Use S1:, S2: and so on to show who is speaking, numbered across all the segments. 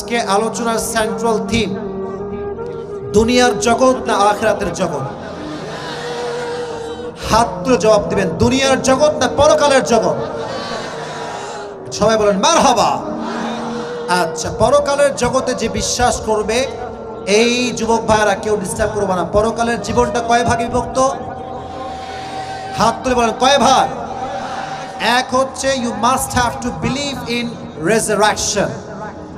S1: আজকে আলোচনার central theme দুনিয়ার জগৎ না আখরাতের জগৎ? হাত তুলে জবাব দিবেন, দুনিয়ার জগৎ না পরকালের জগৎ? সবাই বলেন মার হবা আচ্ছা পরকালের জগতে যে বিশ্বাস করবে, এই যুবক ভাইয়েরা কেউ ডিস্টার্ব করবে না। পরকালের জীবনটা কয় ভাগে বিভক্ত? হাত তুলে বলেন, কয় ভাগ? এক হচ্ছে you must have to believe in resurrection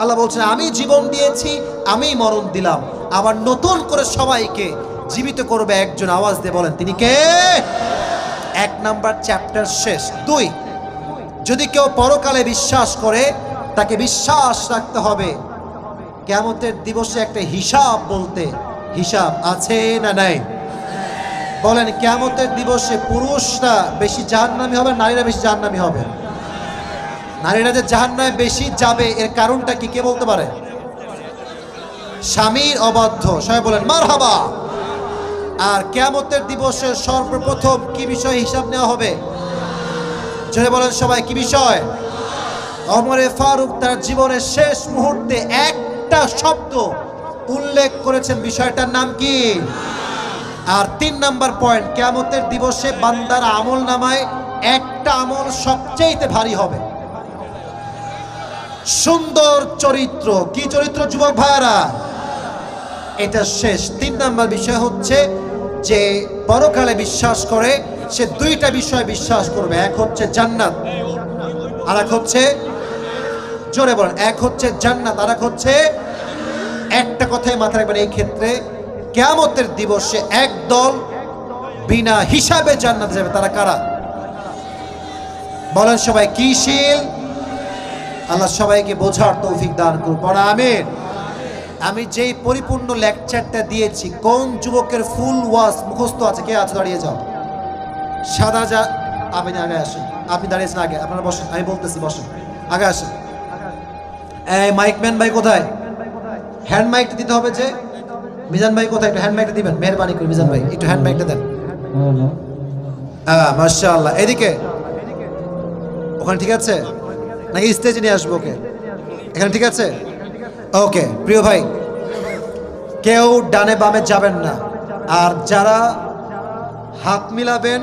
S1: আল্লাহ বলছেন, আমি জীবন দিয়েছি, আমি মরণ দিলাম। আবার নতুন করে সবাইকে জীবিত করবে একজন আওয়াজ দিয়ে বলেন, তিনি কে? এক নাম্বার চ্যাপ্টার শেষ। দুই, যদি কেউ পরকালে বিশ্বাস করে, তাকে বিশ্বাস রাখতে হবে। কেমতের দিবসে একটা হিসাব বলতে, হিসাব আছে না নাই? বলেন কেমতের দিবসে পুরুষরা বেশি জাহান্নামি হবে, নারীরা বেশি জাহান্নামি হবে। নারীরা যে জাহান্নামে বেশি যাবে, এর কারণটা কি? কে বলতে পারে? স্বামীর অবাধ্য। সবাই বলেন মার হাবা আর কেয়ামতের দিবসে সর্বপ্রথম কি বিষয় হিসাব নেওয়া হবে? জোরে বলেন সবাই, কি বিষয়? অমরে ফারুক তার জীবনের শেষ মুহূর্তে একটা শব্দ উল্লেখ করেছেন। বিষয়টার নাম কি? আর তিন নাম্বার পয়েন্ট, কেয়ামতের দিবসে বান্দার আমল নামায় একটা আমল সবচেয়ে ভারী হবে। সুন্দর চরিত্র। কি চরিত্র, যুবক ভাইয়ারা? এটা শেষ। তিন নাম্বার বিষয় হচ্ছে যে পরকালে বিশ্বাস করে, সে দুইটা বিষয় বিশ্বাস করবে। এক হচ্ছে জান্নাত আর এক হচ্ছে জোরে বলেন, এক হচ্ছে জান্নাত আর এক হচ্ছে একটা কথাই মাথায় রাখবেন এই ক্ষেত্রে, কেয়ামতের দিবসে এক দল বিনা হিসাবে জান্নাত যাবে। তারা কারা? বলেন সবাই কিশীল আল্লাহ সবাইকে বোঝার তৌফিক দান করুন পড়া আমিন। আমি যেই পরিপূর্ণ লেকচারটা দিয়েছি কোন যুবকের ফুল ওয়াশ মুখস্থ আছে? কে আছে? দাঁড়িয়ে যাও। সাদা যা আপনি আগে আসেন। আপনি দাঁড়িয়েছেন আগে। আপনারা বসেন। আমি বলতেছি বসেন। আগে আসেন। এই মাইকম্যান ভাই কোথায়? হ্যান্ড মাইকটা দিতে হবে যে মিজান ভাই কোথায়? একটু হ্যান্ড মাইকটা দিবেন। মেহরবানি করে মিজান ভাই একটু হ্যান্ড মাইকটা দেন। হ্যাঁ মাশাআল্লাহ। এদিকে? ওখানে ঠিক আছে? নাকি স্টেজে নিয়ে আসব ওকে এখানে ঠিক আছে? ওকে প্রিয় ভাই, কেউ ডানে বামে যাবেন না। আর যারা হাত মিলাবেন